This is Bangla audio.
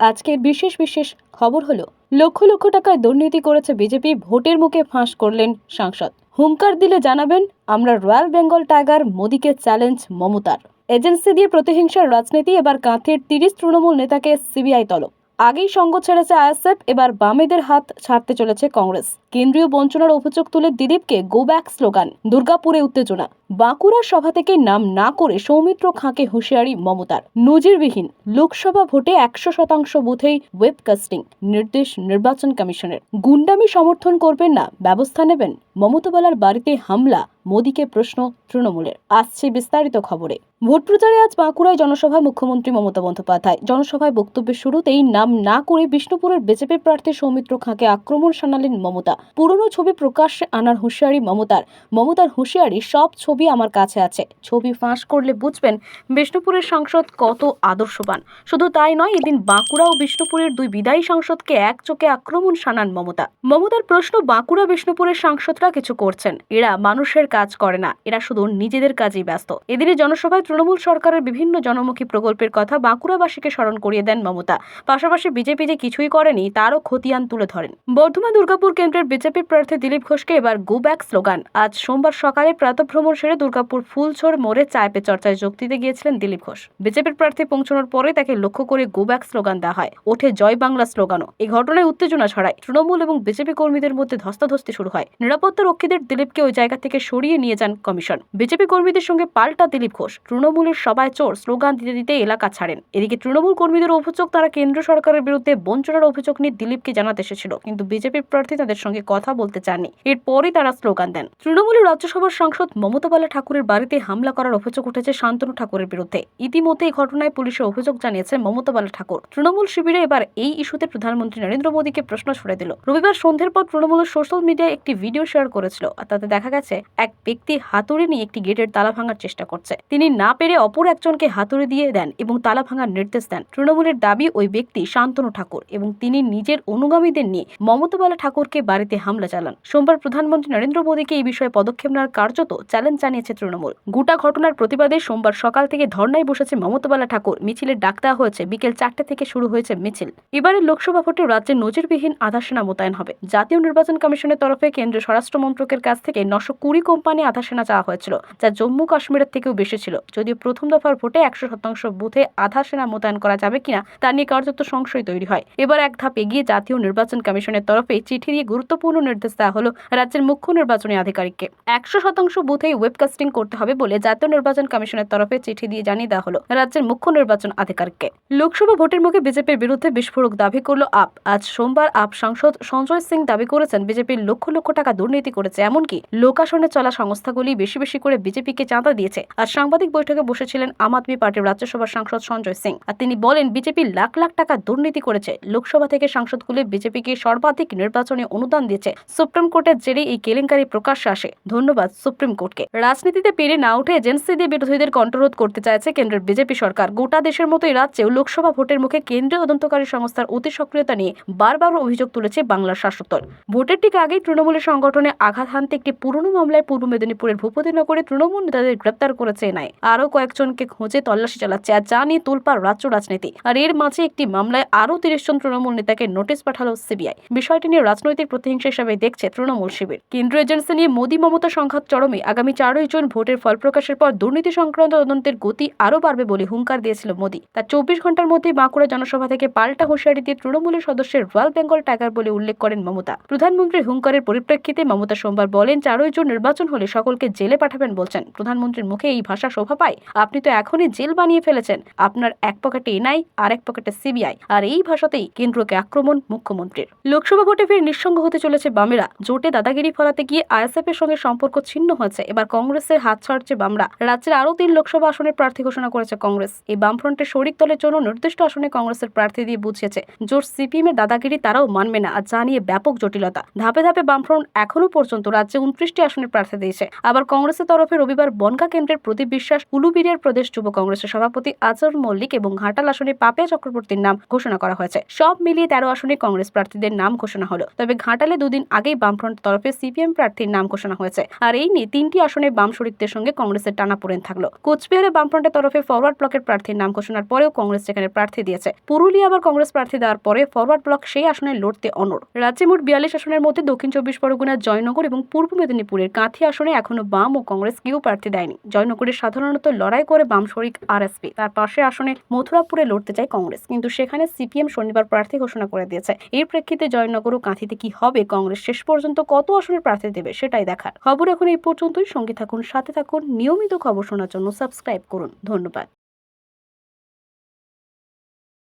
আজকের বিশেষ বিশেষ খবর হলো, লক্ষ লক্ষ টাকায় দুর্নীতি করেছে বিজেপি, ভোটের মুখে ফাঁস করলেন সাংসদ। হুঙ্কার দিলে জানাবেন, আমরা রয়্যাল বেঙ্গল টাইগার মোদীকে চ্যালেঞ্জ মমতার। এজেন্সি দিয়ে প্রতিহিংসার রাজনীতি, এবার কাঁথের তিরিশ তৃণমূল নেতাকে সিবিআই তলব। আগেই সঙ্গ ছেড়েছে আইএসএফ, এবার বামেদের হাত ছাড়তে চলেছে কংগ্রেস। কেন্দ্রীয় বঞ্চনার অভিযোগ তুলে দিলীপকে গো ব্যাক স্লোগান, দুর্গাপুরে উত্তেজনা। বাঁকুড়ার সভা থেকে নাম না করে সৌমিত্র খাঁকে হুঁশিয়ারি মমতার। নজিরবিহীন, লোকসভা ভোটে একশো শতাংশ বুথেই ওয়েবকাস্টিং, নির্দেশ নির্বাচন কমিশনের। গুন্ডামি সমর্থন করবেন না, ব্যবস্থা নেবেন। মমতাবালার বাড়িতে হামলা, মোদীকে প্রশ্ন তৃণমূলের। আসছে বিস্তারিত খবরে। ভোট প্রচারে আজ বাঁকুড়ায় জনসভায় মুখ্যমন্ত্রী মমতা বন্দ্যোপাধ্যায়। জনসভায় বক্তব্যের শুরুতেই নাম না করে বিষ্ণুপুরের বিজেপি প্রার্থী সৌমিত্র খাঁকে আক্রমণ শানালেন মমতা। পুরনো ছবি প্রকাশ্যে আনার হুঁশিয়ারি মমতার। মমতার হুঁশিয়ারি, সব ছবি আমার কাছে আছে। ছবি ফাঁস করলে বুঝবেন বিষ্ণুপুরের সাংসদ কত আদর্শবান। শুধু তাই নয়, এদিন বাঁকুড়া ও বিষ্ণুপুরের দুই বিদায়ী সাংসদকে এক চোখে আক্রমণ শানান মমতা। মমতার প্রশ্ন বাঁকুড়া বিষ্ণুপুরের সাংসদরা কিছু করছেন। এরা মানুষের কাজ করে না। এরা শুধু নিজেদের কাজেই ব্যস্ত। এদিনে জনসভায় তৃণমূল সরকারের বিভিন্ন জনমুখী প্রকল্পের কথা বাঁকুড়াবাসীকে স্মরণ করিয়ে দেন মমতা। পাশাপাশি বিজেপি যে কিছুই করেনি, তারও খতিয়ান তুলে ধরেন। বর্ধমান দুর্গাপুর কেন্দ্রের বিজেপি প্রার্থী দিলীপ ঘোষকে এবার গো ব্যাক স্লোগান। আজ সোমবার সকালে প্রাতভ্রমণ সেরে দুর্গাপুর ফুলছড় মোড়ে চায় পে চর্চায় যোগ দিতে গিয়েছিলেন দিলীপ ঘোষ। বিজেপির প্রার্থী পৌঁছানোর পরে তাকে লক্ষ্য করে গো ব্যাক স্লোগান দেওয়া হয়। ওঠে জয় বাংলা স্লোগানও। এই ঘটনায় উত্তেজনা ছড়ায়। তৃণমূল এবং বিজেপি কর্মীদের মধ্যে ধস্তাধস্তি শুরু হয়। নিরাপত্তা রক্ষীদের দিলীপকে ওই জায়গা থেকে সরিয়ে নিয়ে যান কমিশন। বিজেপি কর্মীদের সঙ্গে পাল্টা দিলীপ ঘোষ। তৃণমূলের সবাই চোর স্লোগান দিতে দিতে এলাকা ছাড়েন। এদিকে তৃণমূল কর্মীদের অভিযোগ, তারা কেন্দ্র সরকারের বিরুদ্ধে বঞ্চনার অভিযোগ নিয়ে দিলীপকে জানাতে এসেছিল, কিন্তু বিজেপির প্রার্থী তাদের সঙ্গে কথা বলতে চাননি। এরপরই তারা স্লোগান দেন। তৃণমূলের রাজ্যসভার সাংসদ মমতা বালা ঠাকুরের বাড়িতে হামলা করার অভিযোগ উঠেছে শান্তনু ঠাকুরের বিরুদ্ধে। ইতিমধ্যে এই ঘটনায় পুলিশের অভিযোগ জানিয়েছে মমতা বালা ঠাকুর তৃণমূল শিবিরে এবার এই ইস্যুতে প্রধানমন্ত্রী নরেন্দ্র মোদীকে প্রশ্ন ছুড়ে দিল। রবিবার সন্ধ্যের পর তৃণমূলের সোশ্যাল মিডিয়ায় একটি ভিডিও শেয়ার করেছিল তাতে দেখা গেছে, এক ব্যক্তি হাতুড়ি নিয়ে একটি গেটের তালা ভাঙার চেষ্টা করছে। তিনি না পেরে অপর একজনকে হাতুড়ি দিয়ে দেন এবং তালা ভাঙার নির্দেশ দেন। তৃণমূলের দাবি, ওই ব্যক্তি শান্তনু ঠাকুর এবং তিনি নিজের অনুগামীদের নিয়ে মমতা বালা ঠাকুরকে বাড়িতে হামলা চালান। সোমবার প্রধানমন্ত্রী নরেন্দ্র মোদীকে এই বিষয়ে পদক্ষেপ নেওয়ার কার্যত চ্যালেঞ্জ জানিয়েছে তৃণমূল। গোটা ঘটনার প্রতিবাদে সোমবার সকাল থেকে ধর্নায় বসেছে মমতাবালা ঠাকুর। মিছিলের ডাক দেওয়া হয়েছে। বিকেল চারটে থেকে শুরু হয়েছে মিছিল। এবারে লোকসভা ভোটে রাজ্যে নজিরবিহীন আধা সেনা মোতায়েন হবে। জাতীয় নির্বাচন কমিশনের তরফে কেন্দ্রীয় স্বরাষ্ট্র মন্ত্রকের কাছ থেকে নশো কুড়ি কোম্পানি আধা সেনা চাওয়া হয়েছিল, যা জম্মু কাশ্মীরের থেকেও বেশি ছিল। যদিও প্রথম দফার ভোটে একশো শতাংশ বুথে আধা সেনা মোতায়েন করা যাবে কিনা, তা নিয়ে কার্যত সংশয় তৈরি হয়। এবার এক ধাপ এগিয়ে জাতীয় নির্বাচন কমিশনের তরফে চিঠি দিয়ে গুরুত্বপূর্ণ নির্দেশ দেওয়া হলো রাজ্যের মুখ্য নির্বাচনী আধিকারিককে। একশো শতাংশ বুথেই ওয়েবকাস্টিং করতে হবে বলে জাতীয় নির্বাচন কমিশনের তরফে চিঠি দিয়ে জানিয়ে দেওয়া হলো রাজ্যের মুখ্য নির্বাচন আধিকারিককে। লোকসভা ভোটের মুখে বিজেপির বিরুদ্ধে বিস্ফোরক দাবি করল আপ। আজ সোমবার আপ সাংসদ সঞ্জয় সিং দাবি করেছেন, বিজেপির লক্ষ লক্ষ টাকা দুর্নীতি করেছে। এমনকি লোকাশনে চলা সংস্থাগুলি বেশি বেশি করে বিজেপিকে চাঁদা দিয়েছে। আর সাংবাদিক বৈঠকে বসেছিলেন আম আদমি পার্টির রাজ্যসভার সাংসদ সঞ্জয় সিং। আর তিনি বলেন, বিজেপি লাখ লাখ টাকা দুর্নীতি করেছে। লোকসভা থেকে সাংসদগুলি বিজেপিকে সর্বাধিক নির্বাচনে অনুদান দিয়েছে। সুপ্রিম কোর্টের জেরে এই কেলেঙ্কারি প্রকাশ্যে আসে। ধন্যবাদ সুপ্রিম কোর্টকে। রাজনীতিতে পেরে না উঠে এজেন্সি দিয়ে বিরোধীদের কণ্ঠরোধ করতে চাইছে কেন্দ্রের বিজেপি সরকার। গোটা দেশের মতোই রাজ্যেও লোকসভা ভোটের মুখে কেন্দ্রীয় তদন্তকারী সংস্থার অতি সক্রিয়তা নিয়ে বারবার অভিযোগ তুলেছে বাংলার শাসক দল। ভোটের ঠিক আগেই তৃণমূলের সংগঠনে আঘাত হানতে একটি পুরনো মামলায় পূর্ব মেদিনীপুরের ভূপতিনগরে তৃণমূল নেতাদের গ্রেপ্তার করেছে এনআই। আরও কয়েকজনকে খোঁজে তল্লাশি চালাচ্ছে আর যা নিয়ে তোলপাড় রাজ্য রাজনীতি। আর এর মাঝে একটি মামলায় আরও তিরিশ জন তৃণমূল নেতাকে নোটিশ পাঠালো সিবিআই। বিষয়টি নিয়ে রাজনৈতিক প্রতিহিংসা হিসাবে দেখছে তৃণমূল শিবির। কেন্দ্রীয় এজেন্সি নিয়ে মোদী মমতা সংঘাত চরমে আগামী চারই জুন ভোটের ফল প্রকাশের পর দুর্নীতি সংক্রান্ত তদন্তের গতি আরও বাড়বে বলে হুঙ্কার দিয়েছিল মোদী। তার চব্বিশ ঘণ্টার মধ্যে বাঁকুড়া জনসভা থেকে পাল্টা হুঁশিয়ারি দিয়ে তৃণমূলের সদস্যের রয়্যাল বেঙ্গল টাইগার বলে উল্লেখ করেন মমতা। প্রধানমন্ত্রীর হুঙ্কারের পরিপ্রেক্ষিতে মমতা সোমবার বলেন, চারই জুন নির্বাচন হলে সকলকে জেলে পাঠাবেন বলছেন। প্রধানমন্ত্রীর মুখে এই ভাষা শোভা পায়। আপনি তো এখনই জেল বানিয়ে ফেলেছেন। আপনার এক পকেটে এনআই আর এক পকেটে সিবিআই। আর এই ভাষাতেই কেন্দ্রকে আক্রমণ মুখ্যমন্ত্রীর। লোকসভা ভোটে ফের নিঃসঙ্গ হতে চলেছে বামেরা। জোটে দাদাগিরি ফলাতে গিয়ে আইএসএফ এর সঙ্গে সম্পর্ক ছিন্ন হয়েছে। এবার কংগ্রেসের হাত ছাড়ছে বামরা। রাজ্যের আরও তিন লোকসভা আসনের প্রার্থী ঘোষণা করেছে কংগ্রেস। এই বামফ্রন্টের শরিক দলের জন্য নির্দিষ্ট আসনে কংগ্রেসের প্রার্থী দিয়ে বুঝিয়েছে, জোট সিপিএম এর দাদাগিরি তারাও মানবে না, আর যা নিয়ে ব্যাপক জটিলতা। ধাপে ধাপে বামফ্রন্ট এখনও পর্যন্ত রাজ্যে উনত্রিশটি আসনের প্রার্থী দিয়েছে। আবার কংগ্রেসের তরফে রবিবার বনগা কেন্দ্রের প্রদীপ বিশ্বাস উলুবিরিয়ার প্রদেশ যুব কংগ্রেসের সভাপতি আজর মল্লিক এবং ঘাটাল আসনে পাপিয়া চক্রবর্তীর নাম ঘোষণা করা হয়েছে। সব মিলিয়ে তেরো আসনে কংগ্রেস প্রার্থীদের নাম ঘোষণা হলো। তবে ঘাটালে দুদিন আগেই বামফ্রন্ট তরফে সিপিএম প্রার্থীর নাম ঘোষণা হয়েছে। আর এই নিয়ে তিনটি আসনে বাম শরিকদের সঙ্গে কংগ্রেসের টানা টানাপোড়েন থাকল। কোচবিহারে বামফ্রন্টের তরফে ফরওয়ার্ড ব্লকের প্রার্থীর নাম ঘোষণার পরেও কংগ্রেস সেখানে প্রার্থী দিয়েছে। পুরুলিয়া আবার কংগ্রেস প্রার্থী দেওয়ার পরে ফরওয়ার্ড ব্লক সেই আসনে লড়তে অনড়। রাজ্যে মোট বিয়াল্লিশ আসনের মধ্যে দক্ষিণ চব্বিশ পরগনার জয়নগর এবং পূর্ব মেদিনীপুরের কাঁথি আসনে এখনও বাম ও কংগ্রেস কেউ প্রার্থী দেয়নি। জয়নগরে সাধারণত লড়াই করে বাম শরিক আরএসপি। তার পাশে আসনে মথুরাপুরে লড়তে চায় কংগ্রেস। কিন্তু সেখানে সিপিএম শনিবার প্রার্থী ঘোষণা করে দিয়েছে। এর প্রেক্ষিতে জয়নগর ও কাঁথিতে কি হবে, কংগ্রেস শেষ পর্যন্ত কত আসনের প্রার্থী দেবে সেটাই দেখার। খবর এখন এই পর্যন্তই। সঙ্গে থাকুন, সাথে থাকুন। নিয়মিত খবর শোনার জন্য সাবস্ক্রাইব করুন। ধন্যবাদ।